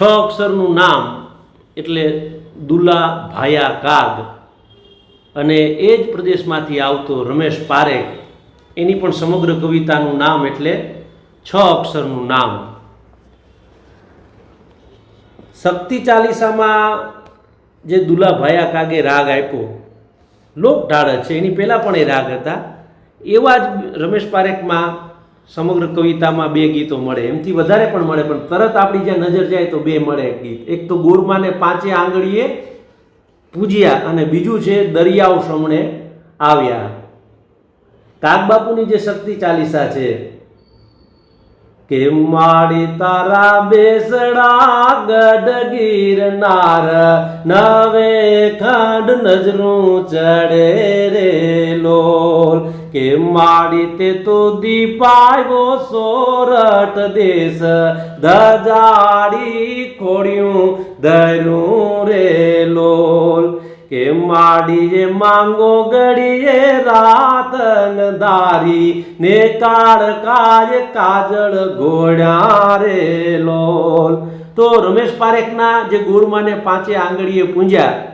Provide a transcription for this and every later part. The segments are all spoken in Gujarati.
છ અક્ષરનું નામ એટલે દુલા ભાયા કાગ. અને એ જ પ્રદેશમાંથી આવતો રમેશ પારેખ. એની પણ સમગ્ર કવિતાનું નામ એટલે છ અક્ષરનું નામ. શક્તિ ચાલીસામાં જે દુલા ભાયા કાગે રાગ આપ્યો લોક ઢાળ છે, એની પહેલાં પણ એ રાગ હતા. એવા જ રમેશ પારેખમાં સમગ્ર કવિતામાં બે ગીતો મળે. એમથી વધારે પણ મળે, પણ તરત આપણી જ્યાં નજર જાય તો બે મળે ગીત. એક તો ગોરમાને પાંચે આંગળીએ પૂજ્યા અને બીજું છે દરિયાઓ સમણે આવ્યા. કાગબાપુની જે શક્તિ ચાલીસા છે કે માડી તારા બેસડા ગઢ ગીરનાર નવે ખંડ નજરું ચડે રે લોલ. કે માડી તે તો દીપાયો સોરઠ દેશ? ધજાડી ખોડ્યું ધર્યું રે લોલ. કે માડીએ માંગો ગડીએ રાત દારી ને કાળ કાય કાજળ ઘોડ્યા રે લોલ. તો રમેશ પારેખના જે ગુરુમાને પાંચે આંગળીએ પૂંજ્યા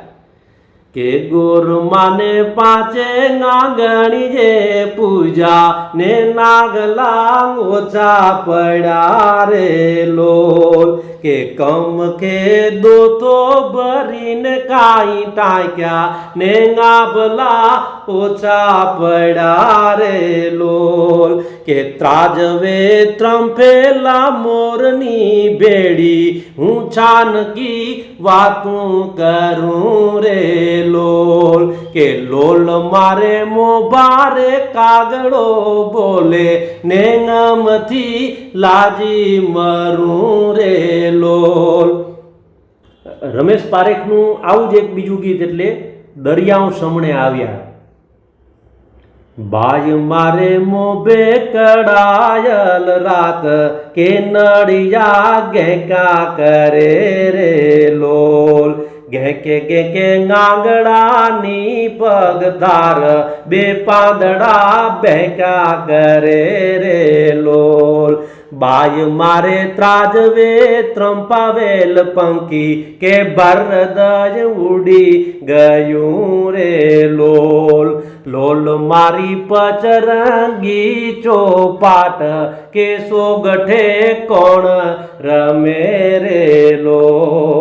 કે ગોરમાને પાંચે નાગણી જે પૂજા ને નાગલા ઓછા પડ્યા રે લોલ. કે કમ કે દો તો ભરીને કાંઈ ટાંક્યા ને ગાભલા ઓછા પડ્યા રે લોલ. કે ત્રાજવે ત્રંફેલા મોરની ભેડી હું છાનકી વાતું કરું રે લોલ, કે લોલ મારે મોભારે કાગડો બોલે, ને નમથી લાજી મરું રે લોલ. રમેશ પારેખનું આવું જ એક બીજું ગીત એટલે દરિયાઓ સમણે આવ્યા. બાય મારે મોભે કડાયલ રાત, કે નડિયા ગેકા કરે રે લોલ. ગેકે ગેકે ગાંગડાની પગ પગધાર બે પાંદડા બેકા કરે રે લોલ. બાય મારે ત્રાજવે ત્રંપાવેલ પંખી, કે ભરદજ ઉડી ગયું રે લોલ. લોલ મારી પચરંગી ચોપાટ, કે સોગઠે કોણ રમે રે લોલ.